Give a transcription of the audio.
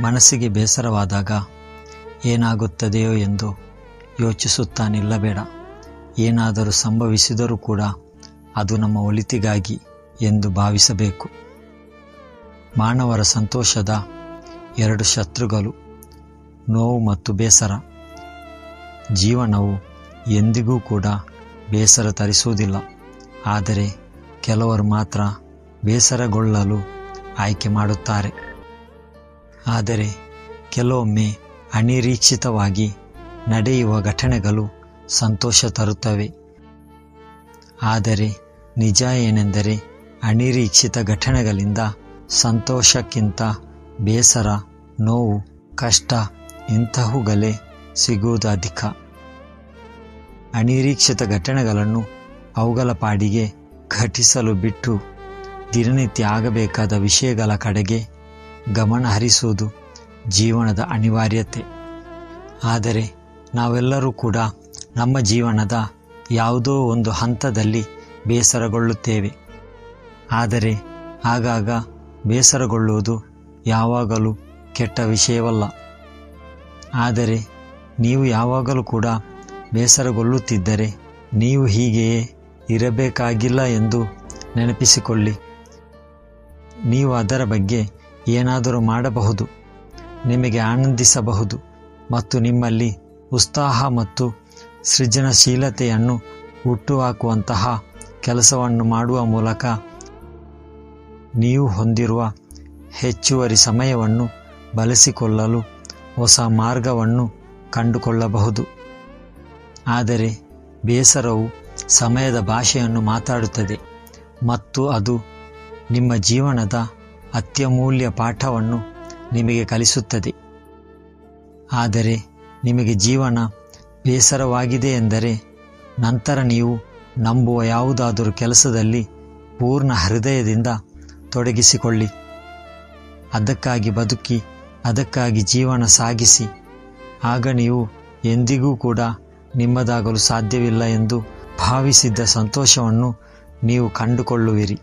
ಮನಸ್ಸಿಗೆ ಬೇಸರವಾದಾಗ ಏನಾಗುತ್ತದೆಯೋ ಎಂದು ಯೋಚಿಸುತ್ತಾ ನಿಲ್ಲಬೇಡ. ಏನಾದರೂ ಸಂಭವಿಸಿದರೂ ಕೂಡ ಅದು ನಮ್ಮ ಒಳಿತಿಗಾಗಿ ಎಂದು ಭಾವಿಸಬೇಕು. ಮಾನವರ ಸಂತೋಷದ ಎರಡು ಶತ್ರುಗಳು, ನೋವು ಮತ್ತು ಬೇಸರ. ಜೀವನವು ಎಂದಿಗೂ ಕೂಡ ಬೇಸರ ತರಿಸುವುದಿಲ್ಲ. ಆದರೆ ಕೆಲವರು ಮಾತ್ರ ಬೇಸರಗೊಳ್ಳಲು ಆಯ್ಕೆ ಮಾಡುತ್ತಾರೆ. ಆದರೆ ಕೆಲವೊಮ್ಮೆ ಅನಿರೀಕ್ಷಿತವಾಗಿ ನಡೆಯುವ ಘಟನೆಗಳು ಸಂತೋಷ ತರುತ್ತವೆ. ಆದರೆ ನಿಜ ಏನೆಂದರೆ ಅನಿರೀಕ್ಷಿತ ಘಟನೆಗಳಿಂದ ಸಂತೋಷಕ್ಕಿಂತ ಬೇಸರ, ನೋವು, ಕಷ್ಟ ಇಂತಹವುಗಳೇ ಸಿಗುವುದು ಅಧಿಕ. ಅನಿರೀಕ್ಷಿತ ಘಟನೆಗಳನ್ನು ಅವುಗಳ ಪಾಡಿಗೆ ಘಟಿಸಲು ಬಿಟ್ಟು ದಿನನಿತ್ಯ ಆಗಬೇಕಾದ ವಿಷಯಗಳ ಕಡೆಗೆ ಗಮನ ಹರಿಸುವುದು ಜೀವನದ ಅನಿವಾರ್ಯತೆ. ಆದರೆ ನಾವೆಲ್ಲರೂ ಕೂಡ ನಮ್ಮ ಜೀವನದ ಯಾವುದೋ ಒಂದು ಹಂತದಲ್ಲಿ ಬೇಸರಗೊಳ್ಳುತ್ತೇವೆ. ಆದರೆ ಆಗಾಗ ಬೇಸರಗೊಳ್ಳುವುದು ಯಾವಾಗಲೂ ಕೆಟ್ಟ ವಿಷಯವಲ್ಲ. ಆದರೆ ನೀವು ಯಾವಾಗಲೂ ಕೂಡ ಬೇಸರಗೊಳ್ಳುತ್ತಿದ್ದರೆ ನೀವು ಹೀಗೆಯೇ ಇರಬೇಕಾಗಿಲ್ಲ ಎಂದು ನೆನಪಿಸಿಕೊಳ್ಳಿ. ನೀವು ಅದರ ಬಗ್ಗೆ ಏನಾದರೂ ಮಾಡಬಹುದು. ನಿಮಗೆ ಆನಂದಿಸಬಹುದು ಮತ್ತು ನಿಮ್ಮಲ್ಲಿ ಉತ್ಸಾಹ ಮತ್ತು ಸೃಜನಶೀಲತೆಯನ್ನು ಹುಟ್ಟುಹಾಕುವಂತಹ ಕೆಲಸವನ್ನು ಮಾಡುವ ಮೂಲಕ ನೀವು ಹೊಂದಿರುವ ಹೆಚ್ಚುವರಿ ಸಮಯವನ್ನು ಬಳಸಿಕೊಳ್ಳಲು ಹೊಸ ಮಾರ್ಗವನ್ನು ಕಂಡುಕೊಳ್ಳಬಹುದು. ಆದರೆ ಬೇಸರವು ಸಮಯದ ಭಾಷೆಯನ್ನು ಮಾತಾಡುತ್ತದೆ ಮತ್ತು ಅದು ನಿಮ್ಮ ಜೀವನದ ಅತ್ಯಮೂಲ್ಯ ಪಾಠವನ್ನು ನಿಮಗೆ ಕಲಿಸುತ್ತದೆ. ಆದರೆ ನಿಮಗೆ ಜೀವನ ಬೇಸರವಾಗಿದೆ ಎಂದರೆ ನಂತರ ನೀವು ನಂಬುವ ಯಾವುದಾದರೂ ಕೆಲಸದಲ್ಲಿ ಪೂರ್ಣ ಹೃದಯದಿಂದ ತೊಡಗಿಸಿಕೊಳ್ಳಿ. ಅದಕ್ಕಾಗಿ ಬದುಕಿ, ಅದಕ್ಕಾಗಿ ಜೀವನ ಸಾಗಿಸಿ. ಆಗ ನೀವು ಎಂದಿಗೂ ಕೂಡ ನಿಮ್ಮದಾಗಲು ಸಾಧ್ಯವಿಲ್ಲ ಎಂದು ಭಾವಿಸಿದ್ದ ಸಂತೋಷವನ್ನು ನೀವು ಕಂಡುಕೊಳ್ಳುವಿರಿ.